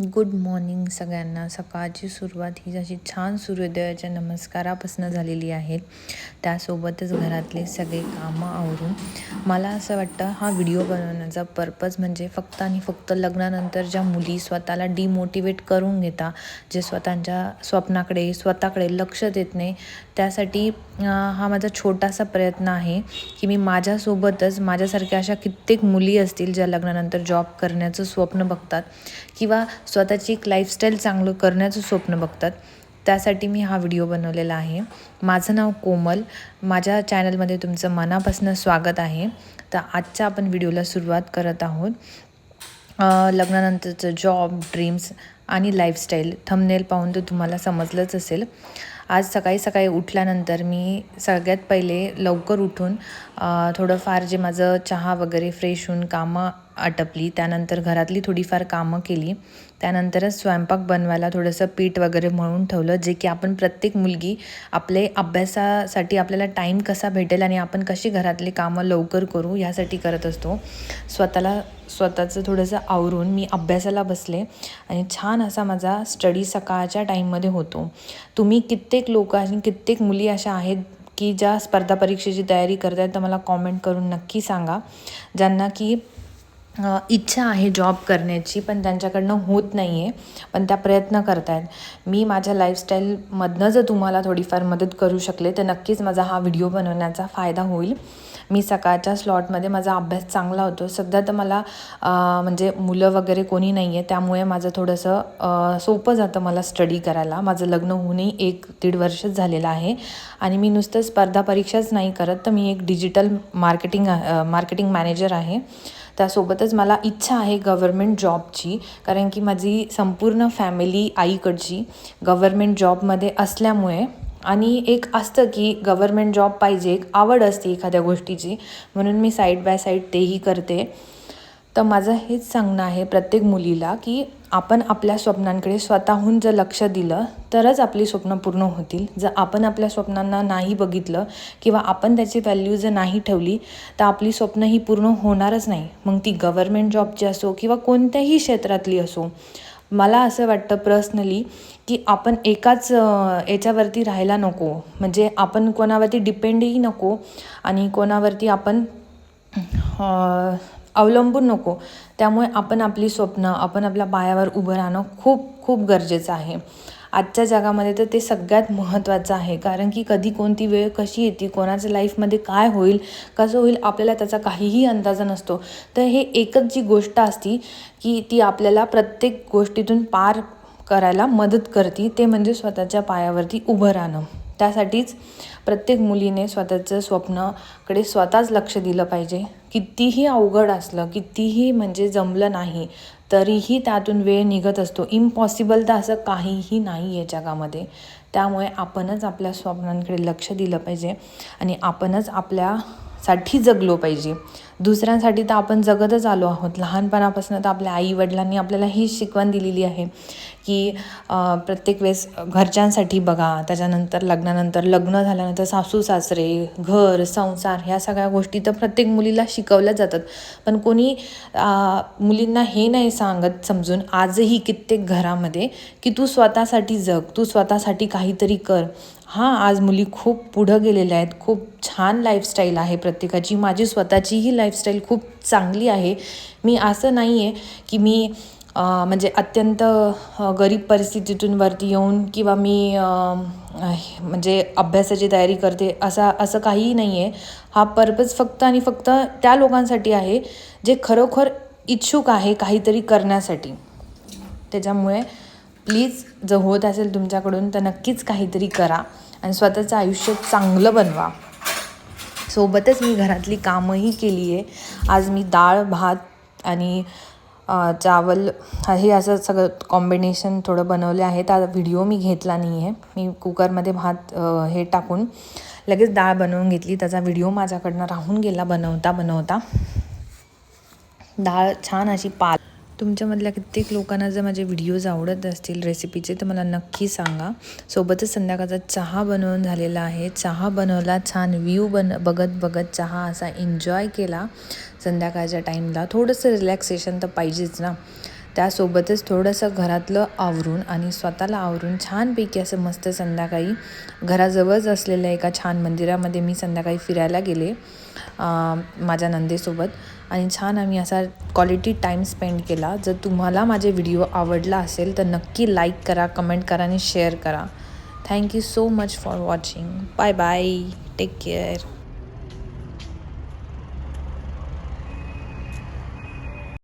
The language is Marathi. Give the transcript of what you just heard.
गुड मॉर्निंग सगळ्यांना. सकाळची सुरुवात ही अशी छान सूर्योदयाच्या नमस्कारापासून झालेली आहे. त्यासोबतच घरातले सगळे कामं आवरून मला असं वाटतं हा व्हिडिओ बनवण्याचा पर्पज म्हणजे फक्त आणि फक्त लग्नानंतर ज्या मुली स्वतःला डिमोटिवेट करून घेता जे स्वतःच्या स्वप्नाकडे स्वतःकडे लक्ष देत नाही त्यासाठी हा माझा छोटासा प्रयत्न आहे की मी माझ्यासोबतच माझ्यासारख्या अशा कित्येक मुली असतील ज्या लग्नानंतर जॉब करण्याचं स्वप्न बघतात किंवा स्वतःची एक लाईफस्टाईल चांगलं करण्याचं स्वप्न बघतात. त्यासाठी मी हा व्हिडिओ बनवलेला आहे. माझं नाव कोमल. माझ्या चॅनलमध्ये तुमचं मनापासून स्वागत आहे. तर आजच्या आपण व्हिडिओला सुरुवात करत आहोत. लग्नानंतरचं जॉब ड्रीम्स आणि लाईफस्टाईल थमनेल पाहून तर तुम्हाला समजलंच असेल. आज सकाळी सकाळी उठल्यानंतर मी सगळ्यात पहिले लवकर उठून थोडंफार जे माझं चहा वगैरे फ्रेश होऊन कामं आटपली. त्यानंतर घरातली थोडीफार कामं केली. त्यानंतरच स्वयंपाक बनवायला थोडंसं पीठ वगैरे म्हणून ठेवलं जे की आपण प्रत्येक मुलगी आपले अभ्यासासाठी आपल्याला टाईम कसा भेटेल आणि आपण कशी घरातली कामं लवकर करू ह्यासाठी करत असतो. स्वतःला स्वतःचं थोडंसं आवरून मी अभ्यासाला बसले आणि छान असा माझा स्टडी सकाळच्या टाईममध्ये होतो. तुम्ही कित्येक लोक आणि कित्येक मुली अशा आहेत की ज्या स्पर्धा परीक्षेची तयारी करत आहेत तर मला कॉमेंट करून नक्की सांगा. ज्यांना की इच्छा आहे जॉब करण्याची पण त्यांच्याकडनं होत नाही आहे पण त्या प्रयत्न करत आहेत मी माझ्या लाईफस्टाईलमधनं जर तुम्हाला थोडीफार मदत करू शकले तर नक्कीच माझा हा व्हिडिओ बनवण्याचा फायदा होईल. मी सकाळच्या स्लॉटमध्ये माझा अभ्यास चांगला होतो. सध्या तर मला म्हणजे मुलं वगैरे कोणी नाही आहे त्यामुळे माझं थोडंसं सोपं जातं मला स्टडी करायला. माझं लग्न होऊनही एक दीड वर्षच झालेलं आहे. आणि मी नुसतं स्पर्धा परीक्षाच नाही करत तर मी एक डिजिटल मार्केटिंग मार्केटिंग मॅनेजर आहे. त्यासोबतच मला इच्छा आहे गव्हर्मेंट जॉबची कारण की माझी संपूर्ण फॅमिली आईकडची गव्हर्मेंट जॉबमध्ये असल्यामुळे आणि एक असतं की गव्हर्मेंट जॉब पाहिजे एक आवड असते एखाद्या गोष्टीची. म्हणून मी साईड बाय साईड तेही करते. तर माझं हेच सांगणं आहे प्रत्येक मुलीला की आपण आपल्या स्वप्नांकडे स्वतःहून जर लक्ष दिलं तरच आपली स्वप्न पूर्ण होतील. जर आपण आपल्या स्वप्नांना नाही बघितलं किंवा आपण त्याची व्हॅल्यू जर नाही ठेवली तर आपली स्वप्न ही पूर्ण होणारच नाही. मग ती गव्हर्मेंट जॉबची असो किंवा कोणत्याही क्षेत्रातली असो मला असं वाटतं पर्सनली की आपण एकाच याच्यावरती राहायला नको. म्हणजे आपण कोणावरती डिपेंडही नको आणि कोणावरती आपण अवलंबून नको. त्यामुळे आपण आपली स्वप्न आपण आपल्या पायावर उभं राहणं खूप खूप गरजेचं आहे. आजच्या जगामध्ये तर ते सगळ्यात महत्त्वाचं आहे. कारण की कधी कोणती वेळ कशी येते कोणाच्या लाईफमध्ये काय होईल कसं होईल आपल्याला त्याचा काहीही अंदाज नसतो. तर हे एकच जी गोष्ट असती की ती आपल्याला प्रत्येक गोष्टीतून पार करायला मदत करते ते म्हणजे स्वतःच्या पायावरती उभं राहणं. त्यासाठीच प्रत्येक मुलीने स्वतःचं स्वप्नाकडे स्वतःच लक्ष दिलं पाहिजे. कितीही अवघड असलं कितीही म्हणजे जमलं नाही तरीही त्यातून वेळ निघत असतो. इम्पॉसिबल तर असं काहीही नाही आहे जगामध्ये. त्यामुळे आपणच आपल्या स्वप्नांकडे लक्ष दिलं पाहिजे आणि आपणच आपल्यासाठी जगलो पाहिजे. दुसऱ्यांसाठी तर आपण जगतच आलो आहोत. लहानपणापासून तर आपल्या आईवडिलांनी आपल्याला ही शिकवण दिलेली आहे की प्रत्येक वेळेस घरच्यांसाठी बघा त्याच्यानंतर लग्नानंतर लग्न झाल्यानंतर सासू सासरे घर संसार ह्या सगळ्या गोष्टी तर प्रत्येक मुलीला शिकवल्या जातात. पण कोणी मुलींना हे नाही सांगत समजून आजही कित्येक घरामध्ये की तू स्वतःसाठी जग तू स्वतःसाठी काहीतरी कर. हां आज मुली खूप पुढं गेलेल्या आहेत. खूप छान लाईफस्टाईल आहे प्रत्येकाची. माझी स्वतःचीही लाईफस्टाईल खूप चांगली आहे. मी असं नाही आहे की मी म्हणजे अत्यंत गरीब परिस्थितीतून वरती येऊन किंवा मी म्हणजे अभ्यासाची तयारी करते असा असं काहीही नाही आहे हा पर्पज फक्त आणि फक्त त्या लोकांसाठी आहे जे खरोखर इच्छुक आहे काहीतरी करण्यासाठी. त्याच्यामुळे प्लीज जर होत असेल तुमच्याकडून तर नक्कीच काहीतरी करा आणि स्वतःचं आयुष्य चांगलं बनवा. सोबतच मी घरातली कामंही केली आहे. आज मी डाळ भात आणि चावल हे असं सगळं कॉम्बिनेशन थोडं बनवले आहे त्या व्हिडिओ मी घेतला नाही आहे मी कुकरमध्ये भात हे टाकून लगेच डाळ बनवून घेतली. त्याचा व्हिडिओ माझ्याकडनं राहून गेला बनवता बनवता. डाळ छान अशी पाल तुमच्यामधल्या कित्येक लोकांना जर माझे व्हिडिओज आवडत असतील रेसिपीचे तर मला नक्की सांगा. सोबतच संध्याकाळचा चहा बनवून झालेला आहे. चहा बनवला छान व्ह्यू बन बघत बघत चहा असा एन्जॉय केला. संध्याकाळच्या टाईमला थोडंसं रिलॅक्सेशन तर पाहिजेच ना. त्यासोबतच थोडंसं घरातलं आवरून आणि स्वतःला आवरून छानपैकी असं मस्त संध्याकाळी घराजवळच असलेल्या एका छान मंदिरामध्ये मी संध्याकाळी फिरायला गेले माझ्या नंदेसोबत. आणि छान आम्ही असा क्वालिटी टाईम स्पेंड केला. जर तुम्हाला माझे व्हिडिओ आवडला असेल तर नक्की लाईक करा कमेंट करा आणि शेअर करा. Thank you so much for watching bye bye take care